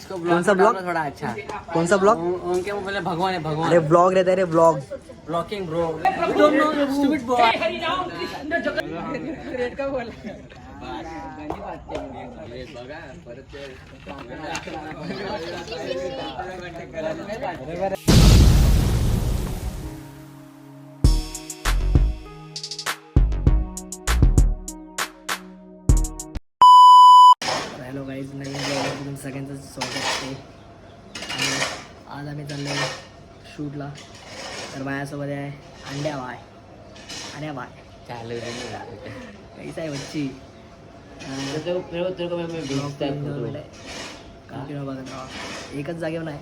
इसको कौन सा ब्लॉग? थोड़ा अच्छा कौन सा ब्लॉग उनके वो बोले भगवान है भगवान अरे ब्लॉग रहता है रे blog blocking bro don't know stupid boy आम्ही चाललो शूटला. तर माझ्यासोबत आहे. अंड्या बाय अंड्या बाय चालू कैसा आहे बच्ची. कंटिन्यू बघत राहा एकच जागेवर नाही.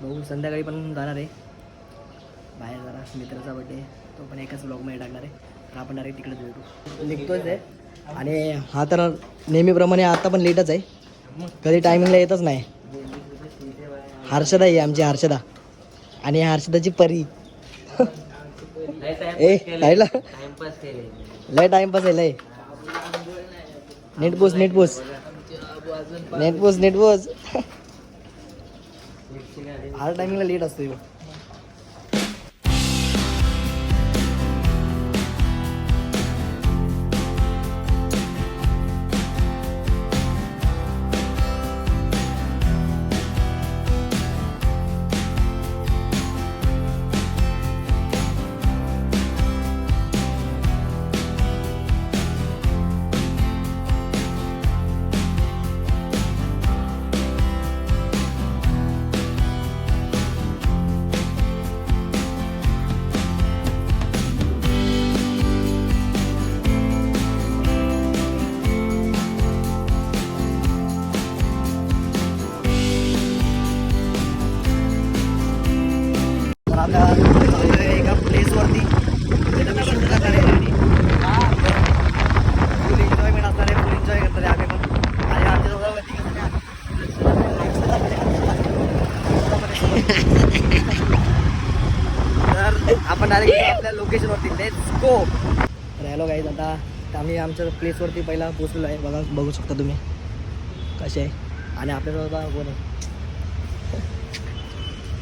बघू संध्याकाळी पण जाणार आहे. बाहेर जरा मित्राचा बड्डे तो पण एकाच ब्लॉगमध्ये टाकणार आहे. तर आपण डायरेक्ट तिकडेच भेटू निघतोच आहे. आणि हा तर नेहमीप्रमाणे आता पण लेटच आहे. कधी टायमिंगला येतच नाही. हर्षदा आहे आमची हर्षदा. आणि हर्षदाची परी. ए राहिला. लय टाइमपास आहे लय. नेट बोस नेट पोस नेट बोस नेट बोस. हर टायमिंगला लेट असतो आमच्या प्लेसवरती पहिला पोचलेलो आहे. बघा बघू शकता तुम्ही. कसे आहे. आणि आपल्याजवळ आता कोण आहे?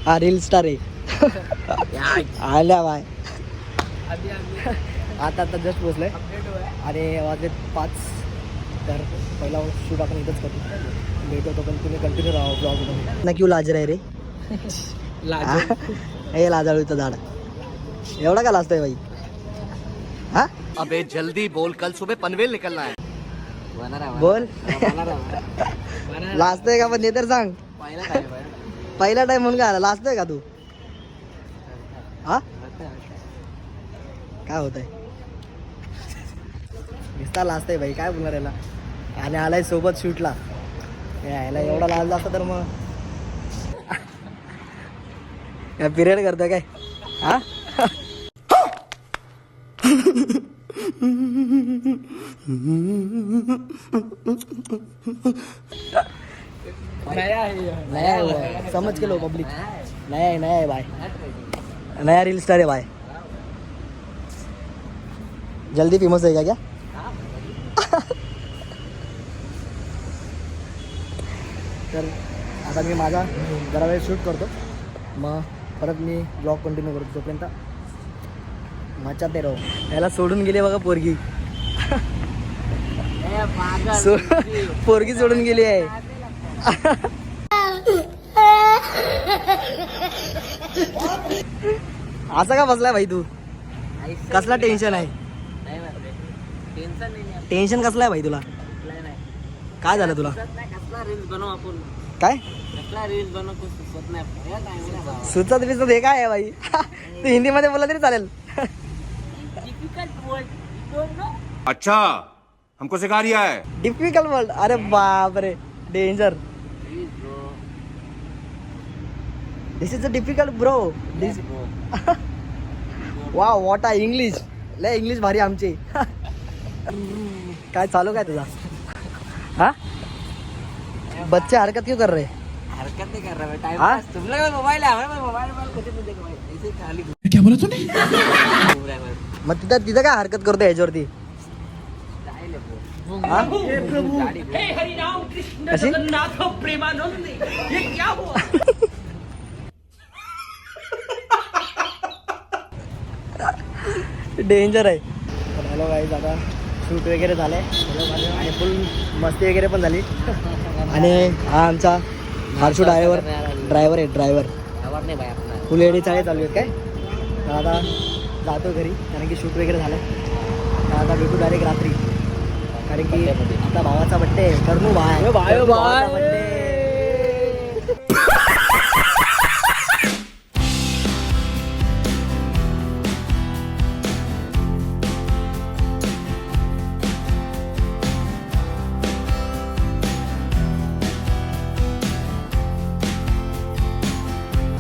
हा रील स्टार आहे. आल्या बाय. आता आता जस्ट पोचलोय आणि वाजले पाच. तर पहिला शूट आपण इथंच करतो भेटतो पण तुम्ही कंटिन्यू राहा ब्लॉग ना क्यू लाज रे? रे हे लाजाळूचं झाड. एवढा का लाजतोय बाई? अबे जल्दी बोल कल सुबह पनवेल निकलना है। बोल। लाजतोय का पण हे। तर सांग। पहिला टाइम म्हणून काय आला लाजतोय का तू? हा? काय होत आहे नुसता लाजतोय भाई काय बोलणार याला? आणि आलाय सोबत शूटला. यायला एवढा लाज असता तर मग. काय पिरियड करतोय काय? हा? नया है वो, समझ के लो पब्लिक नया है नया है भाई नया रील स्टार है भाई जल्दी फेमस होएगा क्या? तर आता मी माझा जरा वेळ शूट करतो. मग? परत मी ब्लॉग कंटिन्यू करतो तोपर्यंत. मचा ते राहू. याला सोडून गेली बघा पोरगी. सो पोरगी सोडून गेली आहे. असा का बसलाय भाई तू? कसला टेन्शन आहे? टेन्शन कसला आहे भाई तुला? काय झालं तुला? नाही कसला रील्स बनव आपण. काय? सुचत बिचत हे काय आहे भाई? तू हिंदीमध्ये बोलला तरी चालेल? अच्छा. हमको सिखा रिया है। डिफिकल्ट वर्ल्ड अरे बाप रे danger. This is a difficult bro this. वा वॉट आय इंग्लिश लय इंग्लिश भारी आमची. काय चालू काय तुझा? हा? बच्चे हरकत क्यों कर रहे? हरकत नहीं कर रहा टाइम हाँ? पास तुम लोग मोबाइल है हमारे मोबाइल मोबाइल कुछ नहीं देखो भाई. ऐसे खाली क्या बोला तूने? मग तिथं तिथं काय हरकत करतो ह्याच्यावरती जायले bro. हा? कशी डेंजर आहे. तर हॅलो गाईज आता शूट वगैरे झालं आहे आणि फुल मस्ती वगैरे पण झाली. आणि हा आमचा हर्षू ड्रायव्हर ड्रायव्हर आहे ड्रायव्हर फुल एडी चाळे चालू आहेत काय? तर आता जातो घरी कारण की शूट वगैरे झालं तर आता भेटू डायरेक्ट रात्री. कारण की आता भावाचा बड्डे करणू भाय भावाचा birthday.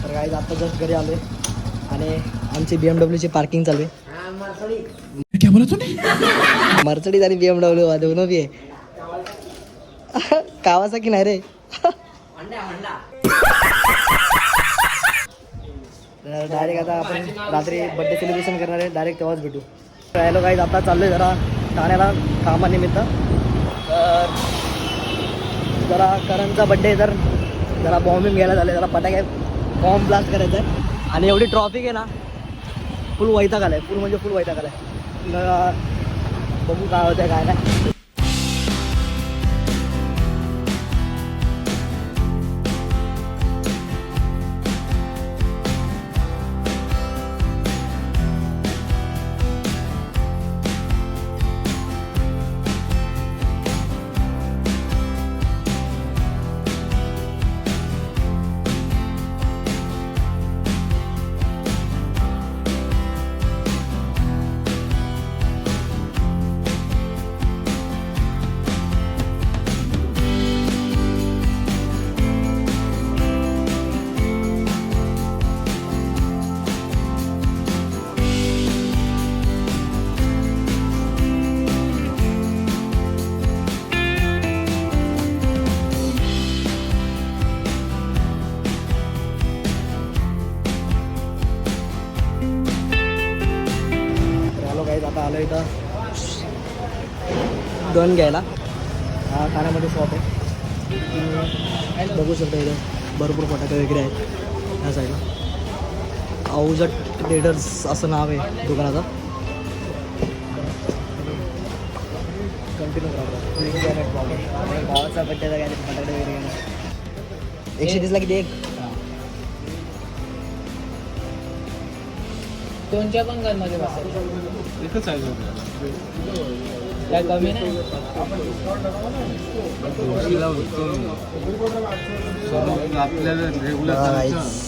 तर काही आता जस्ट घरी आलोय. आणि आमची बी एम डब्ल्यूची पार्किंग चालू आहे. मर्सडीज आणि बी एम डब्ल्यू दोन बी कावासा की नाही रे? डायरेक्ट आता आपण रात्री बड्डे सेलिब्रेशन करणार आहे. डायरेक्ट तेव्हाच भेटू. हॅलो काही आता चाललोय जरा ठाण्याला कामानिमित्त. तर जरा करणचा बड्डे तर जरा बॉम्बिंग घ्यायला झालं जरा फटाके बॉम्ब ब्लास्ट करायचा आहे आणि एवढी ट्रॉफिक आहे ना फुल वैताग आलाय. फुल म्हणजे फुल वैताग आलाय. न- बघू काय होतंय काय गन घ्यायला. हा ठाण्यामध्ये शॉप आहे. बघू शकता इथं भरपूर फटाके वगैरे आहेत ह्या साईडला अवजट ट्रेडर्स असं नाव आहे दुकानाचं. कंटिन्यू करा. भावाचा बड्डेचा काय फटाके वगैरे एकशे तीसला किती एक. दोनच्या पण घरमध्ये बसायचं. एकच आहे. काय कमी नाही आपल्याला रेग्युलर Nice.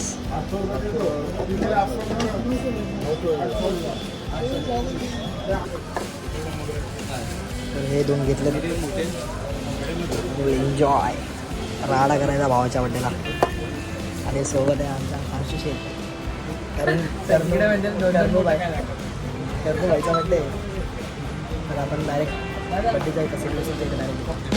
तर हे दोन घेतले एन्जॉय राडा करायचा भावाच्या बड्डेला आणि सोबत आहे आमचा हर्षू शेठ. कारण टर्बो बाय टर्बो व्हायचा बड्डे तर आपण डायरेक्ट बड्डेचा एक सेलिब्रेशन डायरेक्ट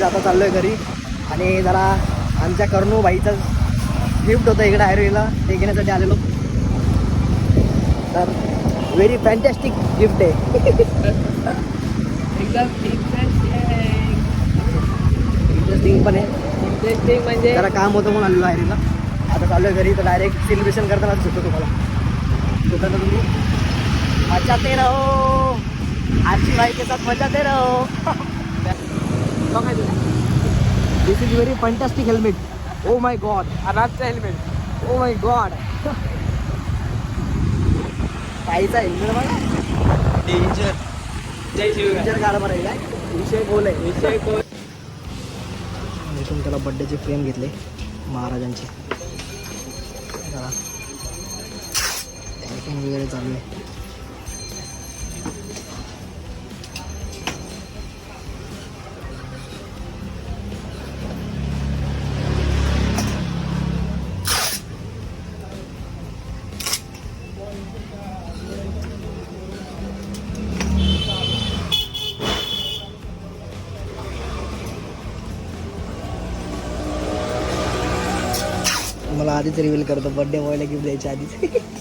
गाईज आता चाललोय घरी. आणि जरा आमच्या कर्णू भाईचं गिफ्ट होतं इकडे आयुर्वेला ते घेण्यासाठी आलेलो. तर व्हेरी फॅन्टॅस्टिक गिफ्ट आहे. एकदम इंटरेस्टिंग पण आहे. इंटरेस्टिंग म्हणजे? जरा काम होतं म्हणून आलेलो आयुर्वेला आता चाललोय घरी तर डायरेक्ट सेलिब्रेशन करताना सुटतो तुम्हाला. सुटतं तुम्ही? मजाते रहो. आरची भाई के साथ मजाते रहो. This is very fantastic helmet oh my god आरामचं helmet oh my god पायचा हेल्मेट बघा डेंजर डेंजर गाडा बरं आहे काय विषय बोल आहे. विषय इथून त्याला बड्डेचे फ्रेम घेतले महाराजांचे. वगैरे चालू आहे. आधीच रिव्हील करतो. बर्थडे बॉयला गिफ्ट द्यायच्या आधीच.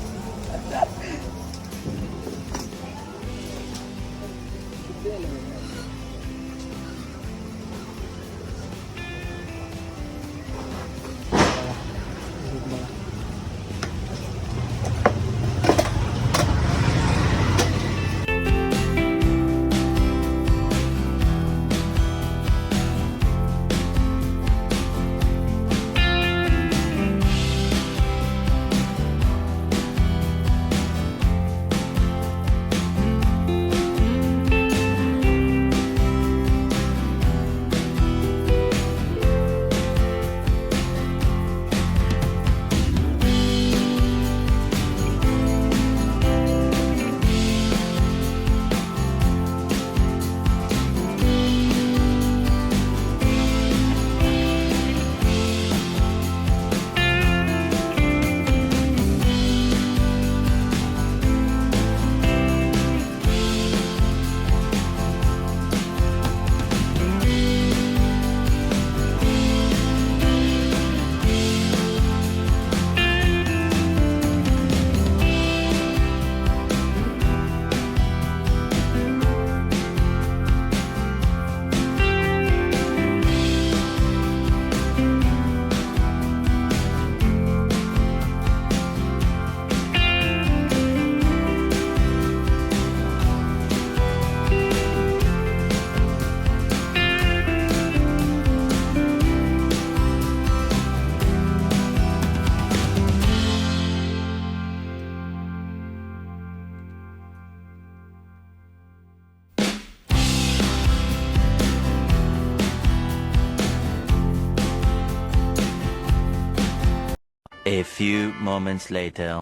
moments later.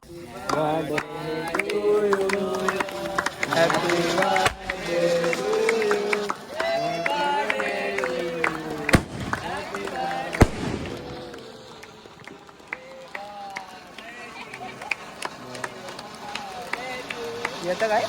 येतं काय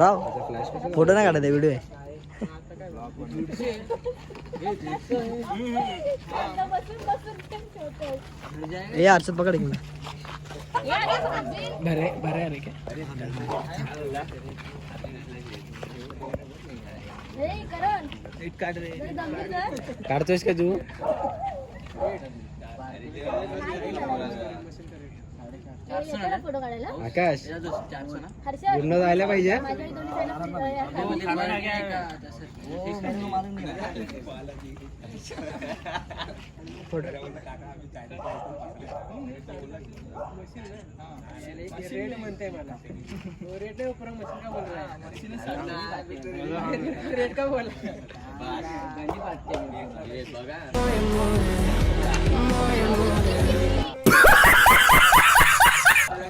भराव फोटो नाही काढत व्हिडिओ आहे. ए अर्षद पकड की. भरे अरे काढतोयस का तू? आकाश. हर्षद पूर्ण जायला पाहिजे? माझ्या दोन्ही रेट म्हणते मला. रेट मशीन का बोल रेट का बोल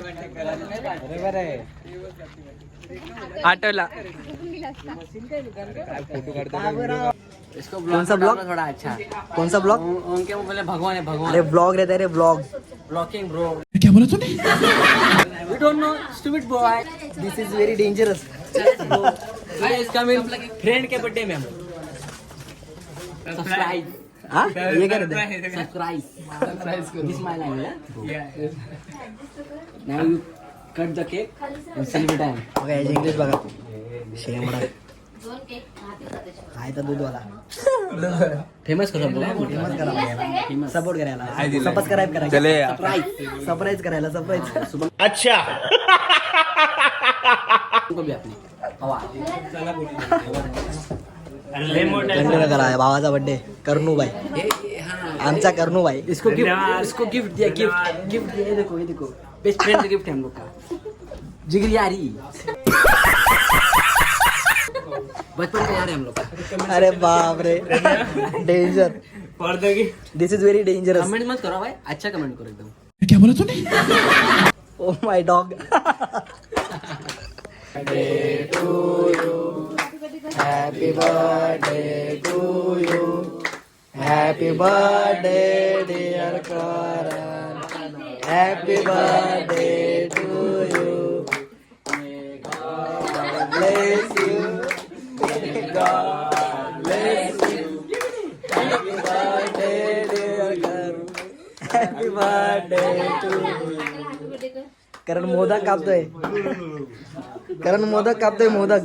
बरोबर आहे आठवला फ़ोटो काढतो कौन सा ब्लॉग थोड़ा अच्छा। कौन सा ब्लॉग उनके बोले भगवान है भगवान। अरे ब्लॉग रहता है ब्लॉग ब्लॉकिंग ब्रो क्या बोला तूने? We don't know stupid boy this is very dangerous guys come in friend K birthday में हम। सब्सक्राइब हाँ? क्या है subscribe subscribe this my line now you cut the cake celebrate time. बघा याची इंग्लिश बघा. शेमडा आहे तर दूधवाला. फेमस करो ब्रो फेमस करा. सपोर्ट करायला. सबस्क्राईब करायला सरप्राईज करायला सरप्राईज को करा भावाचा बर्थडे करनूबाई आमचा करनूबाई इसको गिफ्ट इसको गिफ्ट दिया गिफ्ट गिफ्ट दिया. ये देखो ये देखो. बेस्ट फ्रेंड का गिफ्ट है हम लोग का. जिगरी यारी बचपन का यार है हम लोग का. अरे बाप रे. Danger this is very dangerous comment मत करो भाई. अच्छा कमेंट करो एकदम. ओ my dog happy birthday to you happy birthday dear Karan happy birthday to you bless you. May God bless you. Happy birthday, dear Karan. Happy birthday to you. कारण मोदक कापतोय कारण मोदक कापतोय मोदक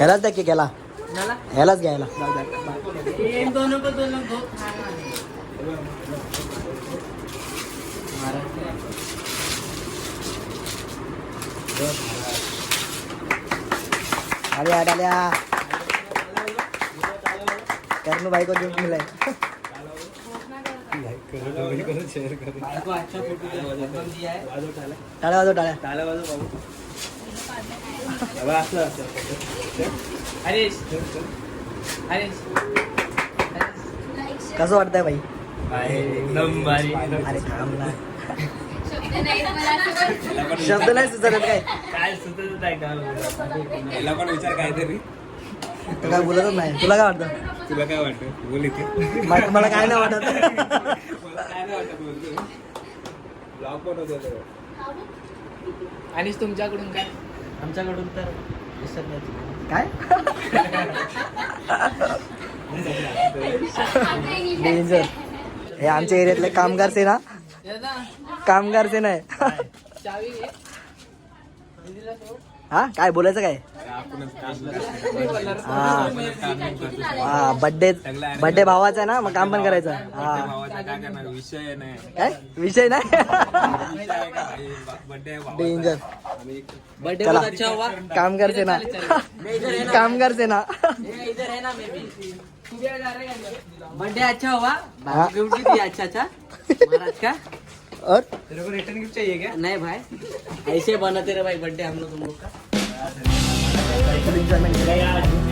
ह्यालाच द्या की गेला ह्यालाच घ्यायला अरे आल्या करणू बायको गिफ्ट मिळाय टाळ्या वाजव टाळ्या कसं वाटतंय बाई? अरे थांब ना. शब्द नाही सुचत काय? याला पण विचार काहीतरी. तर काय बोलतच नाही. तुला काय वाटतं? तुला काय वाटतं? बोल इथे. मला काय नाही वाटत. मला काय नाही वाटत बोलतो ब्लॉग पण होते आणि तुमच्याकडून काय? आमच्याकडून तर नाही काय? डेंजर हे आमच्या एरियातले कामगार सेना. कामगार सेना आहे. चावी घे. हा काय बोलायचं काय? हा बड्डे बड्डे भावाचा ना? मग काम पण करायचं. हा. भावाचा काय करणार? विषय नाही. काय? विषय नाही? बर्थडे डेंजर बर्थडे चला. कामगार सेना ये इधर है ना मैं भी. बर्थडे अच्छा हुआ? हाँ। गिफ्ट भी दिया अच्छा अच्छा? महाराज का? और? तेरे को रिटर्न गिफ्ट चाहिए क्या? नहीं भाई. ऐसे बनाते रहे भाई बर्थडे हम लोग तुम लोग का. फुल एन्जॉयमेंट हॅलो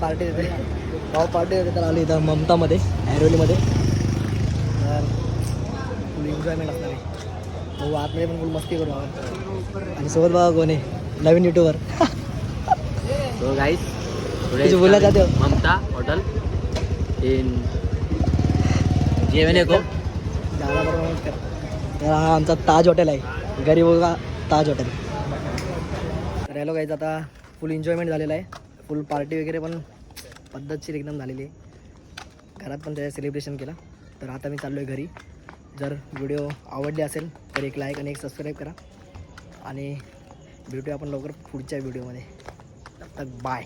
पार्टी देते. भाऊ पार्टी देते तर आलो इथं ममतामध्ये ऐरोलीमध्ये. तर फुल एन्जॉयमेंट असणार आहे. भाऊ आतमध्ये पण फुल मस्ती करू आपण. आणि सोबत बघा कोण आहे नवीन युट्यूबर तो गाइस कुछ बोलना चाहते हो ममता होटल इन जेवण नमस्कार तर हा आमचा ताज हॉटेल आहे. गरीब का ताज हॉटेल तर हॅलो गाईज आता फुल एन्जॉयमेंट झालेला आहे. फुल पार्टी वगैरे पण पद्धतशीर एकदम झालेली आहे. घरात पण त्याचं सेलिब्रेशन केलं. तर आता मी चाललो आहे घरी. जर व्हिडिओ आवडले असेल तर एक लाईक आणि एक सबस्क्राईब करा. आणि भेटूया आपण लवकर पुढच्या व्हिडिओमध्ये तर तक बाय